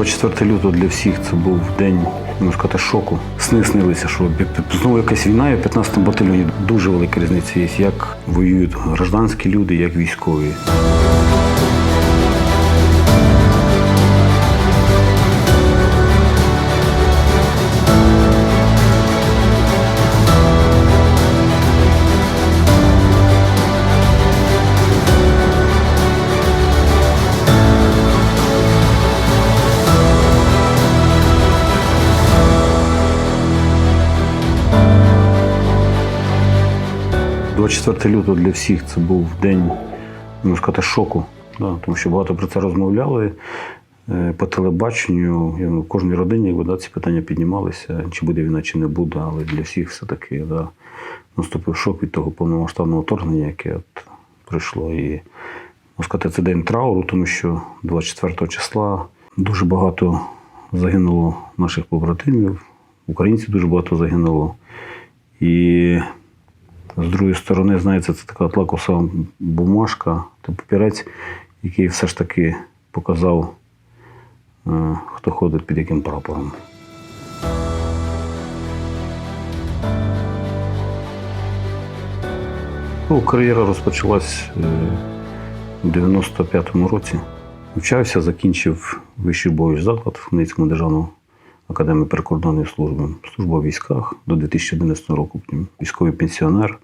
24 лютого для всіх це був день, можна сказати, шоку. Сни снилися, що знову якась війна, і в 15-му батальйоні дуже велика різниця є, як воюють гражданські люди, як військові. – 24 лютого для всіх це був день, можна сказати, шоку. Да, тому що багато про це розмовляли е, по телебаченню. Ну, В кожній родині якби, да, ці питання піднімалися, чи буде війна, чи не буде, але для всіх все-таки да, наступив шок від того повномасштабного вторгнення, яке от прийшло. І можна сказати, це день трауру, тому що 24 числа дуже багато загинуло наших побратимів, українців дуже багато загинуло. І з другої сторони, знаєте, це така тлакоса бумажка та папірець, який все ж таки показав, е, хто ходить під яким прапором. Ну, кар'єра розпочалась е, у 95-му році. Навчався, закінчив вищий бойовий заклад в Хмельницькому державному академії прикордонної служби. Служба в військах до 2011 року, військовий пенсіонер.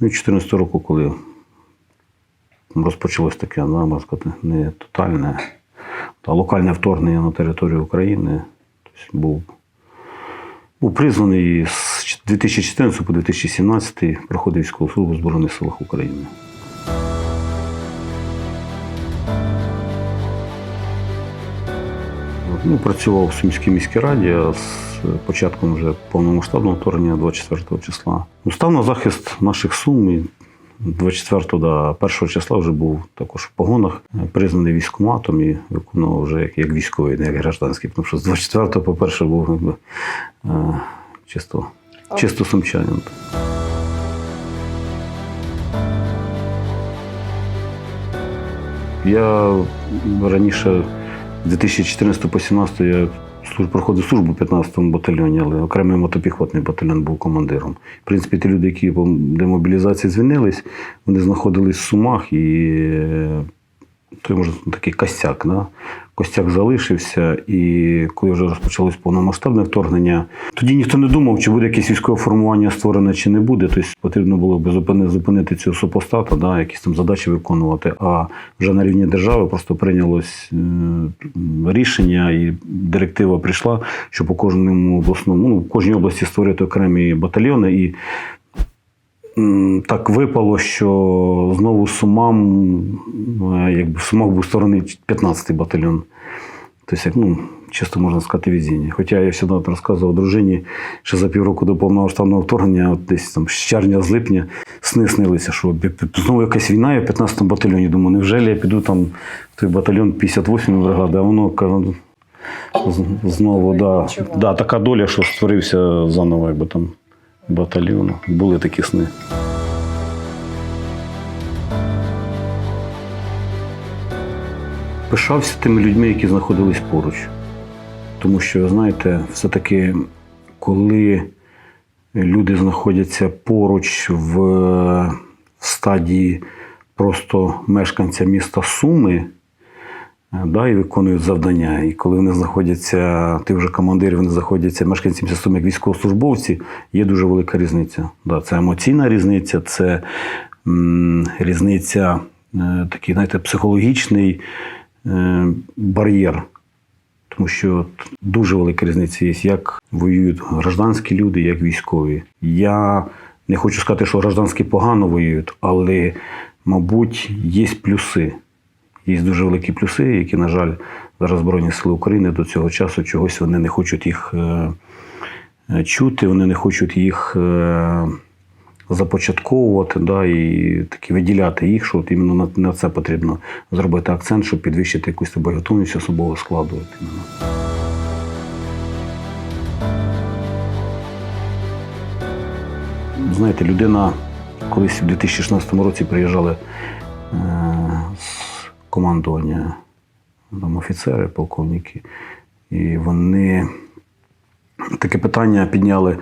Ну, і 2014 року, коли розпочалось таке, ну, можна сказати, не тотальне, а локальне вторгнення на територію України, тобто був, був призваний з 2014 по 2017 проходив військову службу в Збройних силах України. Ну, працював в Сумській міській раді, а з початком вже повномасштабного вторгнення 24 числа. Ну, Став на захист наших сум. І 24 до 1 числа вже був також в погонах, признаний військкоматом і виконував вже як, як військовий, не як гражданський. Тому що з 24 по 1 був якби, е, чисто, чисто сумчанин. Я раніше з 2014 по 2017 я служ- проходив службу в 15-му батальйоні, але окремий мотопіхотний батальйон був командиром. В принципі, ті люди, які по демобілізації звільнились, вони знаходились в Сумах і той може такий костяк. Да? Костяк залишився, і коли вже розпочалось повномасштабне вторгнення, тоді ніхто не думав, чи буде якесь військове формування створене, чи не буде. Тобто потрібно було б зупини- зупинити цього супостата, да, якісь там задачі виконувати. А вже на рівні держави просто прийнялось е, рішення, і директива прийшла, що по кожному обласному, ну, в кожній області створити окремі батальйони. І так випало, що знову Сумам, е, якби в Сумах був створений 15-й батальйон. Тобто, як, ну, чисто можна сказати, везіння. Хоча я завжди розказував дружині, що за півроку до повномасштабного вторгнення, от десь там з червня, з липня, сни снилися, що знову якась війна, я в 15-му батальйоні. Думаю, невже я піду там в той батальйон 58-ї бригади, а воно знову, да, да, така доля, що створився заново, якби там батальйон. Були такі сни. Пишався тими людьми, які знаходились поруч. Тому що, знаєте, все-таки, коли люди знаходяться поруч в, стадії просто мешканця міста Суми, да, і виконують завдання. І коли вони знаходяться, ти вже командир, вони знаходяться мешканці міста як військовослужбовці, є дуже велика різниця. Да, це емоційна різниця, це м, різниця, е, такий, знаєте, психологічний е, бар'єр. Тому що дуже велика різниця є, як воюють гражданські люди, як військові. Я не хочу сказати, що гражданські погано воюють, але, мабуть, є плюси. Є дуже великі плюси, які, на жаль, зараз Збройні Сили України до цього часу чогось вони не хочуть їх е, е, чути, вони не хочуть їх е, започатковувати, да, і таки виділяти їх, що от іменно на, це потрібно зробити акцент, щоб підвищити якусь боєготовність особового складу. Знаєте, людина колись у 2016 році приїжджали командування там офіцери, полковники. І вони таке питання підняли,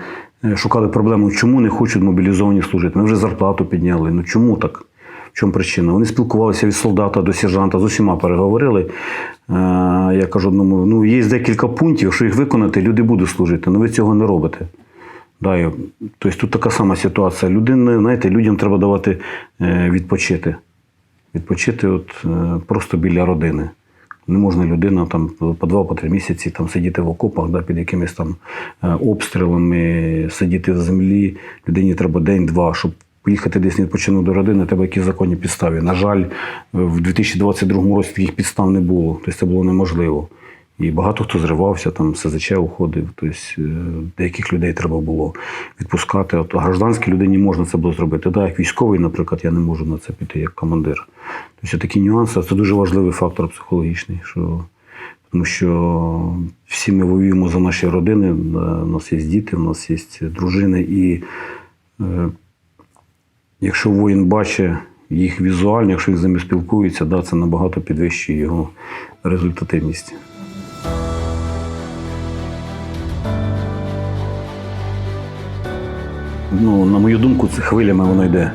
е, шукали проблему, чому не хочуть мобілізовані служити. Ми вже зарплату підняли. Ну чому так? В чому причина? Вони спілкувалися від солдата до сержанта, з усіма переговорили. Е, Я кажу одному: ну, є декілька пунктів, якщо їх виконати, люди будуть служити, але ви цього не робите. Да, тобто тут така сама ситуація. Людини, знаєте, людям треба давати е, відпочити. Відпочити от, е, просто біля родини. Не можна людина там по два, по три місяці там сидіти в окопах, да, під якимись там е, обстрілами, сидіти в землі. Людині треба день-два, щоб поїхати десь відпочинок до родини, треба якісь законні підстави. На жаль, в 2022 році таких підстав не було, тобто це було неможливо. І багато хто зривався, там СЗЧ уходив. Тобто е, деяких людей треба було відпускати. От гражданській людині можна це було зробити. Да, як військовий, наприклад, я не можу на це піти як командир. Тобто такі нюанси це дуже важливий фактор психологічний. Що, тому що всі ми воюємо за наші родини, е, у нас є діти, у нас є дружини. І е, якщо воїн бачить їх візуально, якщо він з ними спілкується, да, це набагато підвищує його результативність. Ну, на мою думку, це хвилями воно йде.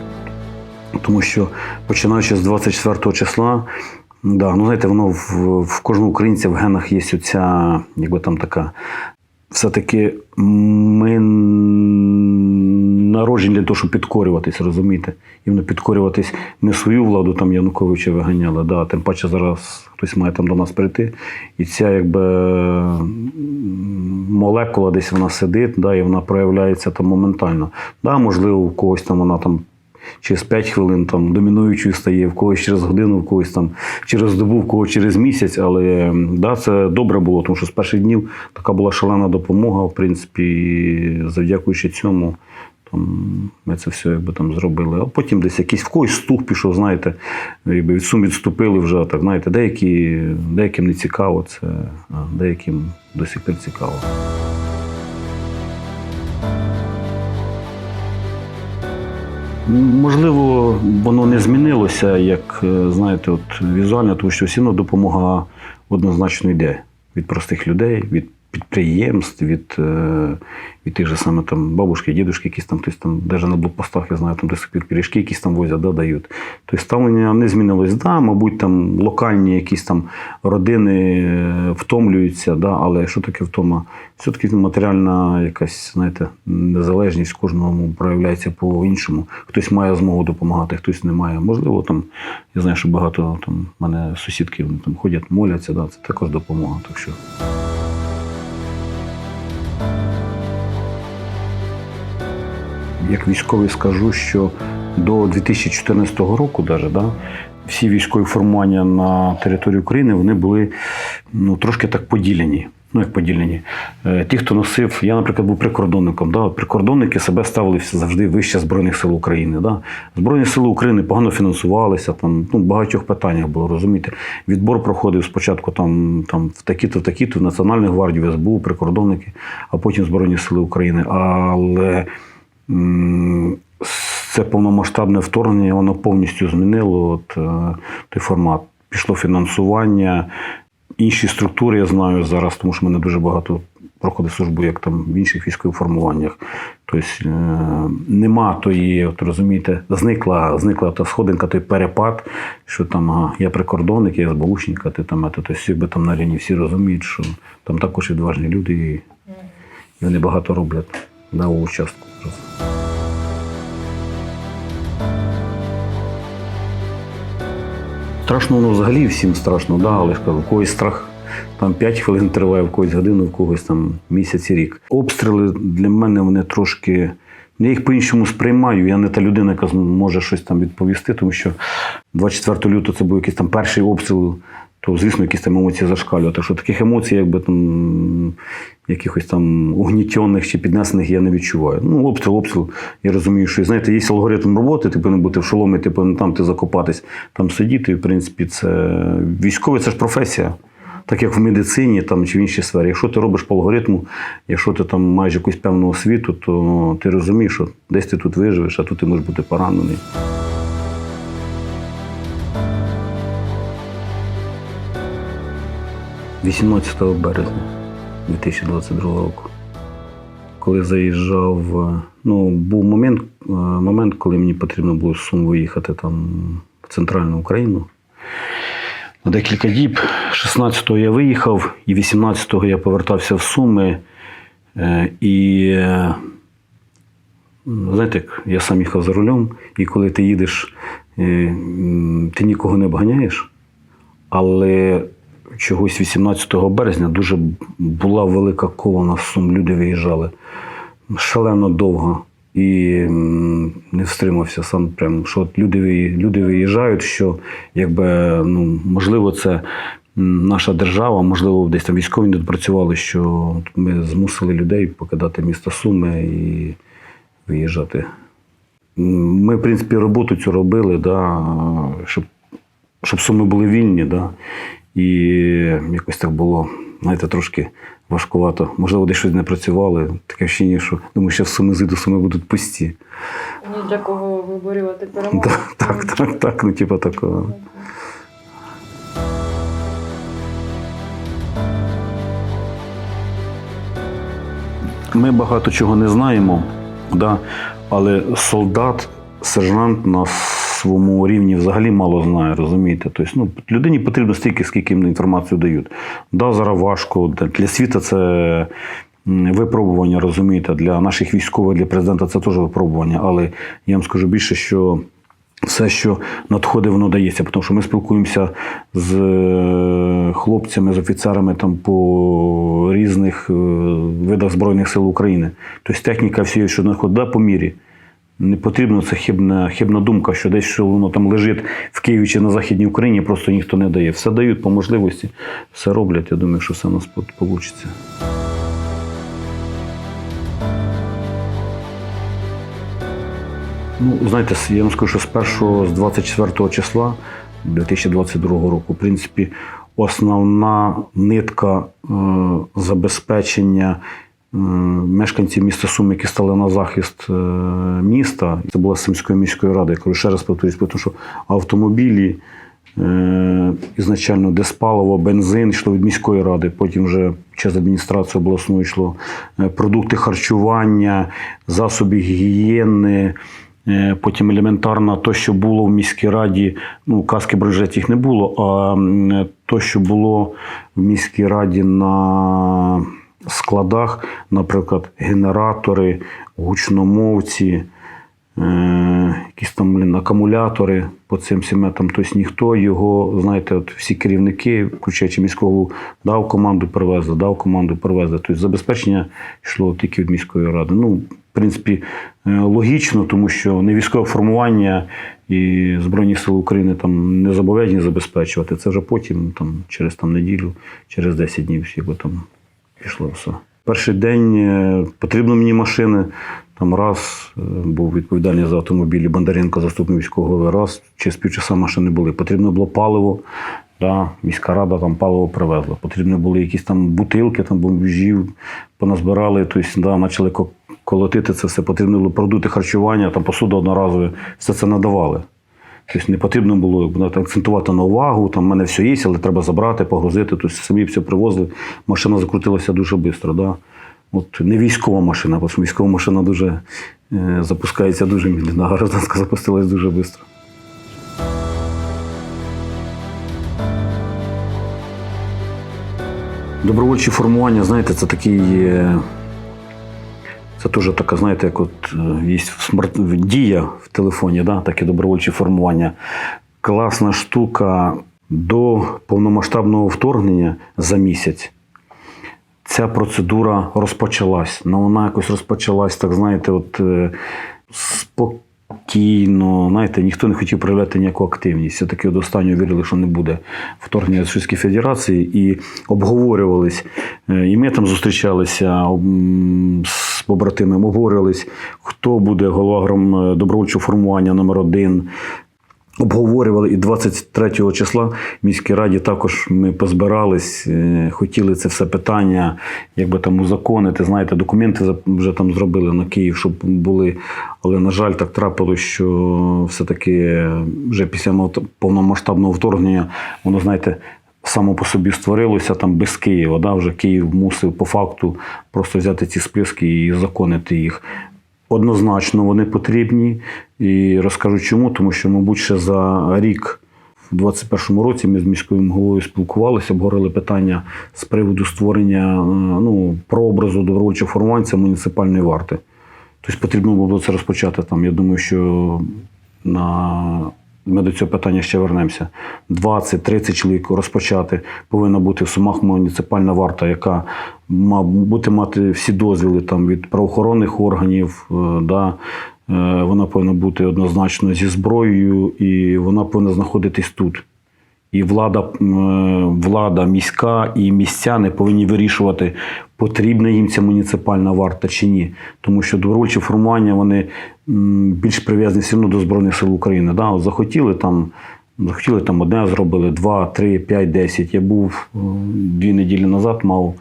Тому що починаючи з 24 числа, да, ну знаєте, воно в, в кожного українця в генах є оця, якби там така. Все-таки ми народжені для того, щоб підкорюватись, розумієте? І підкорюватись не свою владу, там Януковича виганяли, да, тим паче зараз хтось має там до нас прийти. І ця якби молекула десь вона сидить, да, і вона проявляється там моментально. Да, можливо, у когось там вона там через 5 хвилин там домінуючою стає, в когось через годину, в когось там через добу, в когось через місяць. Але да, це добре було, тому що з перших днів така була шалена допомога, в принципі, і завдякуючи цьому. Там ми це все якби там зробили. А потім десь якийсь в когось стух пішов, знаєте, якби від сум відступили вже так. Знаєте, деякі, деяким не цікаво це, а деяким до сих пір цікаво. Можливо, воно не змінилося, як е, знаєте, от візуально, тому що все одно допомога однозначно йде від простих людей, від підприємств, від, е, від тих же саме там бабушки, дідушки, якісь там хтось там, навіть на блокпостах, я знаю, там до сих пір пиріжки якісь там возять, да, дають. Тобто ставлення не змінилось. Да, мабуть, там локальні якісь там родини е, втомлюються, да, але що таке втома? Все-таки матеріальна якась, знаєте, незалежність кожному проявляється по-іншому. Хтось має змогу допомагати, хтось не має. Можливо, там, я знаю, що багато там в мене сусідки вони там ходять, моляться, да, це також допомога. Так що. Як військовий скажу, що до 2014 року, даже, да, всі військові формування на території України вони були ну, трошки так поділені. Ну, як поділені. Е, Ті, хто носив, я, наприклад, був прикордонником. Да? Прикордонники себе ставили завжди вище Збройних сил України. Да? Збройні сили України погано фінансувалися, там ну, в багатьох питаннях було, розумієте. Відбор проходив спочатку там, там в такі-то, в такі-то, в Національну гвардію, СБУ, прикордонники, а потім Збройні сили України. Але це повномасштабне вторгнення, воно повністю змінило от, е, той формат. Пішло фінансування, інші структури я знаю зараз, тому що в мене дуже багато проходить службу, як там в інших військових формуваннях. Тобто нема тої, от розумієте, зникла, зникла та сходинка, той перепад, що там ага, я прикордонник, я СБУшник, а ти там, а, тобто всі би там на лінії всі розуміють, що там також відважні люди, і вони багато роблять на участку. Страшно воно взагалі всім страшно, да, але ж кажу, у когось страх там 5 хвилин триває, в когось годину, в когось там місяць і рік. Обстріли для мене вони трошки. Я їх по-іншому сприймаю. Я не та людина, яка може щось там відповісти, тому що 24 лютого це був якийсь там перший обстріл, то, звісно, якісь там емоції зашкалюють. Так що таких емоцій, якби там якихось там угнітених чи піднесених я не відчуваю. Ну, обстріл, обстріл. Я розумію, що знаєте, є алгоритм роботи, типу не бути в шоломі, типу не там ти закопатись, там сидіти. І, в принципі, це військовий це ж професія. Так як в медицині там, чи в іншій сфері. Якщо ти робиш по алгоритму, якщо ти там маєш якусь певну освіту, то ти розумієш, що десь ти тут виживеш, а тут ти можеш бути поранений. 18 березня 2022 року. Коли заїжджав, е, ну, був момент, е, момент, коли мені потрібно було з Сум виїхати там в центральну Україну. На декілька діб. 16-го я виїхав, і 18-го я повертався в Суми. Е, І знаєте, я сам їхав за рулем, і коли ти їдеш, ти нікого не обганяєш. Але чогось 18 березня дуже була велика колона з Сум, люди виїжджали шалено довго. І не встримався сам прям, що от люди, люди виїжджають, що якби ну, можливо, це наша держава, можливо, десь там військові не допрацювали, що ми змусили людей покидати місто Суми і виїжджати. Ми, в принципі, роботу цю робили, да, щоб, щоб суми були вільні, да, і якось так було, знаєте, трошки важкувато. Можливо, десь щось не працювали. Таке вчення, що думаю, що в суми зайду, суми будуть пусті. Ні для кого виборювати перемогу. Так, так, так, так, ну типу такого. Ми багато чого не знаємо, да? але солдат, сержант на своєму рівні взагалі мало знає, розумієте? Тобто, ну, людині потрібно стільки, скільки їм інформацію дають. Да, зараз важко. Для- світу це випробування, розумієте, для наших військових, для президента це теж випробування. Але я вам скажу більше, що все, що надходить, воно дається. Тому що ми спілкуємося з е, хлопцями, з офіцерами там по різних е, видах Збройних сил України. Тобто техніка всі, що надходить, да, по мірі. Не потрібно це хибна, хибна думка, що десь що воно там лежить в Києві чи на Західній Україні, просто ніхто не дає. Все дають по можливості, все роблять. Я думаю, що все у нас вийде. Ну, знаєте, я вам скажу, що з першого, з 24 числа 2022 року, в принципі, основна нитка е, забезпечення е, мешканців міста Суми, які стали на захист е, міста, це була Сумської міської ради. Я кажу, ще раз повторюсь, тому що автомобілі е, ізначально диспаливо, бензин йшло від міської ради, потім вже через адміністрацію обласну йшло продукти харчування, засоби гігієни. Потім елементарно то, що було в міській раді, ну, каски бронежилетів їх не було, а то, що було в міській раді на складах, наприклад, генератори, гучномовці, е, якісь там блін, акумулятори по цим сіметам. Тобто ніхто його, знаєте, от всі керівники, включаючи міського, дав команду перевезли, дав команду перевезли. Тобто забезпечення йшло тільки від міської ради. Ну, в принципі, е, логічно, тому що не військове формування і Збройні Сили України там не зобов'язані забезпечувати. Це вже потім, там, через там, неділю, через 10 днів всі бо там пішло все. Перший день е, потрібно мені машини. Там раз е, був відповідальний за автомобілі Бондаренко, заступник військового голови, раз через півчаса машини були. Потрібно було паливо. Да, міська рада там паливо привезла. Потрібні були якісь там бутилки, там бомбіжів поназбирали, тобто да, почали колотити це все. Потрібно було продукти харчування, там посуда одноразові, все це надавали. Тобто не потрібно було акцентувати на увагу, там в мене все є, але треба забрати, погрузити. Тобто самі все привозили. Машина закрутилася дуже швидко. Да? От не військова машина, бо військова машина дуже е, запускається дуже медленно, а гражданська запустилась дуже швидко. Добровольчі формування, знаєте, це такий. е, Це теж така, знаєте, як от е, є смарт... дія в телефоні, да? таке добровольче формування. Класна штука до повномасштабного вторгнення за місяць. Ця процедура розпочалась. Ну, вона якось розпочалась, так знаєте, от е, спокійно. Знаєте, ніхто не хотів проявляти ніяку активність. Все-таки до останнього вірили, що не буде вторгнення Російської Федерації, і обговорювались. Е, І ми там зустрічалися з побратимами, обговорювались, хто буде голова гром- добровольчого формування номер один. Обговорювали і 23 числа в міській раді також ми позбирались, е, хотіли це все питання, якби там узаконити. Знаєте, документи вже там зробили на Київ, щоб були. Але, на жаль, так трапилось, що все-таки вже після повномасштабного вторгнення, воно, знаєте, само по собі створилося там без Києва. Да? Вже Київ мусив по факту просто взяти ці списки і законити їх. Однозначно вони потрібні. І розкажу чому, тому що, мабуть, ще за рік, в 2021 році, ми з міською головою спілкувалися, обговорили питання з приводу створення е, ну, прообразу добровольчого формування муніципальної варти. Тобто потрібно було це розпочати там. Я думаю, що на... ми до цього питання ще вернемося. 20-30 чоловік розпочати. Повинна бути в Сумах муніципальна варта, яка має бути мати всі дозвіли там, від правоохоронних органів. е, Да. Е, Вона повинна бути однозначно зі зброєю, і вона повинна знаходитись тут. І влада, е, влада міська і містяни повинні вирішувати, потрібна їм ця муніципальна варта чи ні. Тому що добровольчі формування вони більш прив'язані все одно до Збройних сил України. Да? От захотіли там. Захотіли там одне зробили, два, три, п'ять, десять. Я був е, дві неділі назад, мав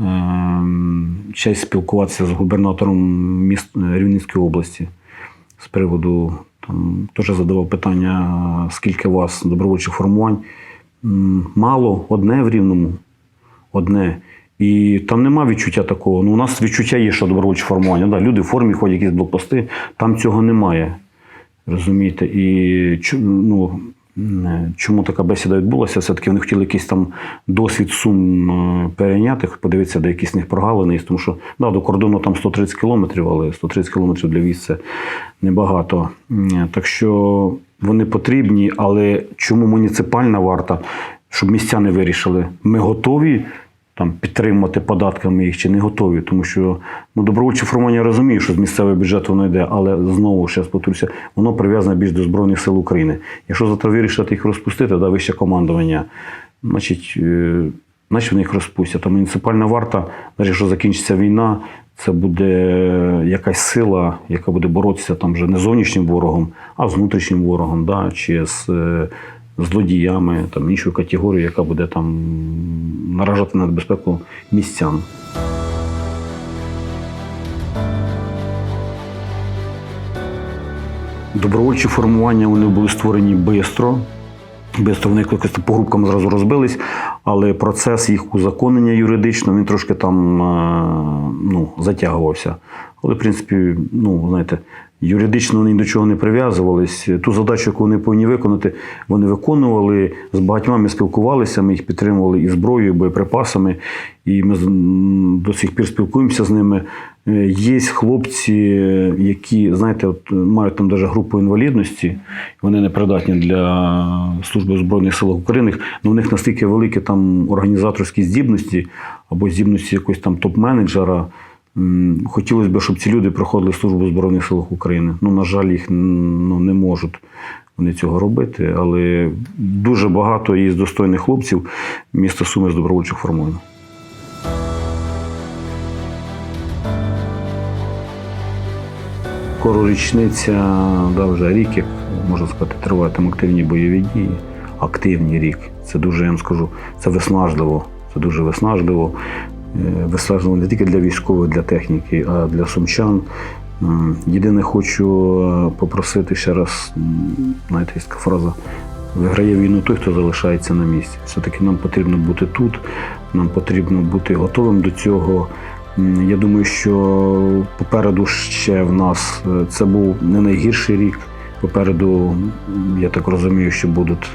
ем, честь спілкуватися з губернатором міст е, Рівненської області з приводу теж задавав питання, скільки у вас добровольчих формувань. Мало, одне в рівному. Одне. І там нема відчуття такого. Ну, у нас відчуття є, що добровольче формування. Да, люди в формі ходять якісь блокпости, там цього немає. Розумієте? І ну, чому така бесіда відбулася? Все-таки вони хотіли якийсь там досвід сум е, перейняти, подивитися, де якісь них прогалини. Тому що да, до кордону там 130 кілометрів, але 130 кілометрів для військ це небагато. Так що вони потрібні, але чому муніципальна варта? Щоб містяни вирішили, ми готові там, підтримати податками їх чи не готові. Тому що ну, добровольче формування розумію, що з місцевого бюджету воно йде, але знову ще повторюся, воно прив'язане більш до Збройних сил України. Якщо завтра вирішити їх розпустити, да, вище командування, значить, е, значить вони їх розпустять. А муніципальна варта, навіть якщо закінчиться війна, це буде якась сила, яка буде боротися там вже не зовнішнім ворогом, а з внутрішнім ворогом, да, чи з е, злодіями, там, іншою категорією, яка буде там наражати на небезпеку містян. Добровольчі формування вони були створені швидко. Бистро вони якось по групкам зразу розбились, але процес їх узаконення юридично він трошки там е, ну, затягувався. Але, в принципі, ну, знаєте, юридично вони до чого не прив'язувались. Ту задачу, яку вони повинні виконати, вони виконували. З багатьма ми спілкувалися, ми їх підтримували і зброєю, і боєприпасами, і ми до сих пір спілкуємося з ними. Е, Є хлопці, які, знаєте, от, мають там навіть групу інвалідності, вони не придатні для служби в Збройних сил України, але у них настільки великі там організаторські здібності або здібності якогось там топ-менеджера. Хотілося б, щоб ці люди проходили службу в Збройних силах України. Ну, на жаль, їх ну, не можуть вони цього робити, але дуже багато є достойних хлопців міста Суми з добровольчих формувань. Скоро річниця, да, вже рік, як можна сказати, тривають там активні бойові дії. Активні рік. Це дуже, я вам скажу, це виснажливо. Це дуже виснажливо. Е, Виснажливо не тільки для військових, для техніки, а для сумчан. Єдине, хочу е, попросити ще раз, знаєте, є така фраза. Виграє війну той, хто залишається на місці. Все-таки нам потрібно бути тут, нам потрібно бути готовим до цього. Я думаю, що попереду ще в нас е, це був не найгірший рік. Попереду, я так розумію, що будуть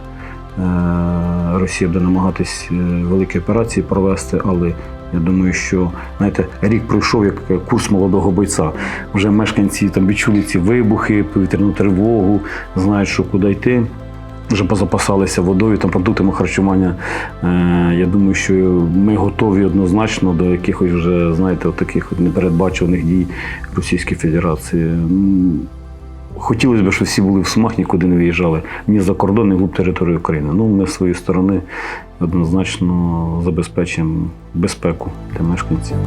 Росія буде намагатись е, великі операції провести, але я думаю, що знаєте, рік пройшов як курс молодого бойця. Вже мешканці там відчули ці вибухи, повітряну тривогу, знають, що куди йти. Вже позапасалися водою, там продуктами харчування. Е, я думаю, що ми готові однозначно до якихось вже, знаєте, таких непередбачуваних дій Російської Федерації. Хотілося б, щоб всі були в Сумах, нікуди не виїжджали ні за кордон, ні глуб території України. Ну, ми з своєї сторони однозначно забезпечимо безпеку для мешканців.